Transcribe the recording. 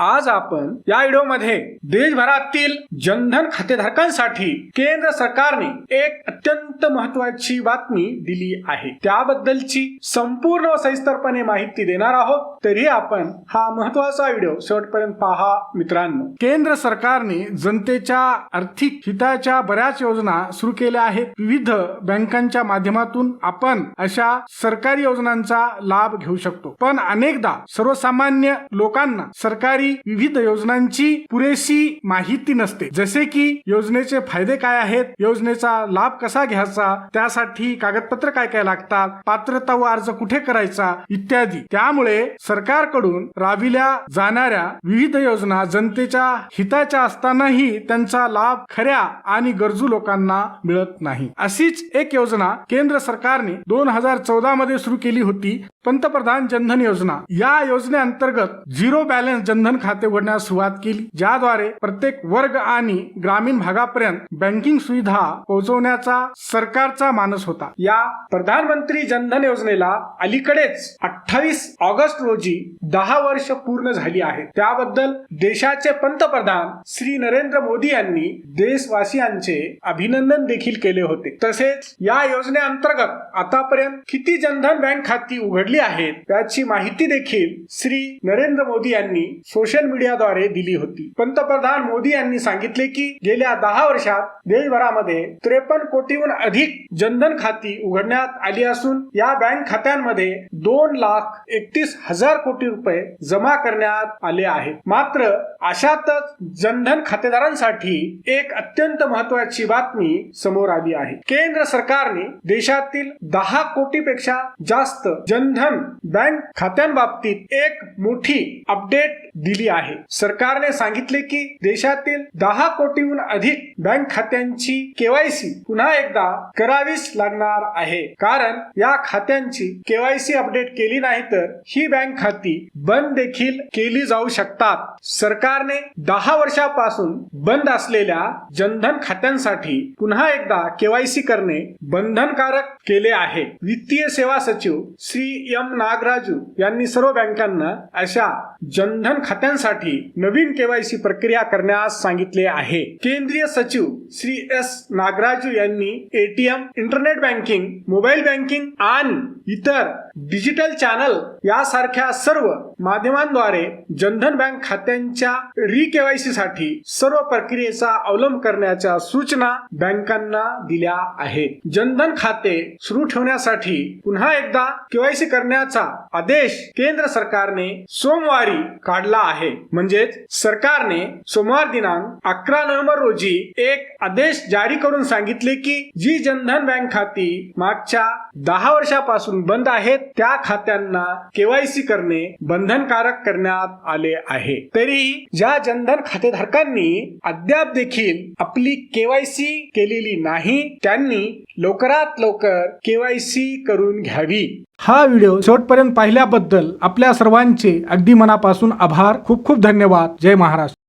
आज आपण या व्हिडिओमध्ये देशभरातील जनधन खातेधारकांसाठी केंद्र सरकारने एक अत्यंत महत्वाची बातमी दिली आहे. त्याबद्दलची संपूर्ण व सविस्तरपणे माहिती देणार आहोत. तरी आपण हा महत्त्वाचा व्हिडिओ शेवटपर्यंत पहा मित्रांनो. केंद्र सरकारने जनतेच्या आर्थिक हिताच्या बऱ्याच योजना सुरू केल्या आहेत. विविध बँकांच्या माध्यमातून आपण अशा सरकारी योजनांचा लाभ घेऊ शकतो. पण अनेकदा सर्वसामान्य लोकांना सरकारी विविध योजनांची पुरेशी माहिती नसते. जसे की योजनेचे फायदे काय आहेत योजनेचा लाभ कसा घ्यायचा त्यासाठी कागदपत्र काय काय लागतात पात्रता व अर्ज कुठे करायचा इत्यादी. त्यामुळे सरकारकडून राबविल्या जाणाऱ्या विविध योजना जनतेच्या हिताच्या असतानाही त्यांचा लाभ खऱ्या आणि गरजू लोकांना मिळत नाही. अशीच एक योजना केंद्र सरकारने दोन हजार चौदा मध्ये सुरू केली होती. पंतप्रधान जनधन योजना. या योजनेअंतर्गत झिरो बॅलन्स जनधन खाते उघडण्यास सुरुवात केली ज्याद्वारे प्रत्येक वर्ग आणि ग्रामीण भागापर्यंत बँकिंग सुविधा पोहोचवण्याचा सरकारचा मानस होता. या प्रधानमंत्री जनधन योजनेला अलीकडेच अठ्ठावीस ऑगस्ट रोजी दहा वर्ष पूर्ण झाली आहेत. त्याबद्दल देशाचे पंतप्रधान श्री नरेंद्र मोदी यांनी देशवासियांचे अभिनंदन देखील केले होते. तसेच या योजनेअंतर्गत आतापर्यंत किती जनधन बँक खाती उघडली आहेत त्याची माहिती देखील श्री नरेंद्र मोदी यांनी सोशल मीडियाद्वारे दिली होती. पंतप्रधान मोदी यांनी सांगितले की गेल्या दहा वर्षात देशभरामध्ये त्रेपन्न कोटीहून अधिक जनधन खाती उघडण्यात आली असून या बँक खात्यांमध्ये दोन लाख एकतीस हजार कोटी रुपये जमा करण्यात आले आहेत. मात्र अशातच जनधन खातेदारांसाठी एक अत्यंत महत्वाची बातमी समोर आली आहे. केंद्र सरकारने देशातील दहा कोटीपेक्षा जास्त जनधन बँक खात्यांबाबतीत एक मोठी अपडेट दिली आहे. सरकारने सांगितले की देशातील दहा कोटीहून अधिक बँक खात्यांची केवायसी पुन्हा एकदा करावीच लागणार आहे. कारण या खात्यांची केवायसी अपडेट केली नाही तर ही बँक खाती बंद देखील केली जाऊ शकतात. सरकारने दहा वर्षापासून बंद असलेल्या जनधन खात्यांसाठी पुन्हा एकदा केवायसी करणे बंधनकारक केले आहे. वित्तीय सेवा सचिव श्री एम नागराजू यांनी सर्व बँकांना अशा जनधन खात्यांसाठी नवीन केवायसी प्रक्रिया करण्यास सांगितले आहे. केंद्रीय सचिव श्री एस नागराजू यांनी ATM internet banking mobile banking आणि इतर डिजिटल चॅनल यासारख्या सर्व माध्यमांद्वारे जनधन बँक खात्यांच्या री केवायसी साठी सर्व प्रक्रियेचा अवलंब करण्याच्या सूचना बँकांना दिल्या आहेत. जनधन खाते सुरू ठेवण्यासाठी पुन्हा एकदा केवायसी करण्याचा आदेश केंद्र सरकारने सोमवारी काढला आहे. म्हणजेच सरकारने सोमवार दिनांक अकरा नोव्हेंबर रोजी एक आदेश जारी करून सांगितले की जी जनधन बँक खाती मागच्या दहा वर्षापासून बंद आहेत त्या खात्यांना केवायसी करणे बंद बंधनकारक करण्यात आले आहे. तरीही ज्या जनधन खातेधारकांनी अद्याप देखील आपली केवायसी केलेली नाही त्यांनी लवकरात लवकर केवायसी करून घ्यावी. हा व्हिडिओ शेवटपर्यंत पाहिल्याबद्दल आपल्या सर्वांचे अगदी मनापासून आभार. खूप खूप धन्यवाद. जय महाराष्ट्र.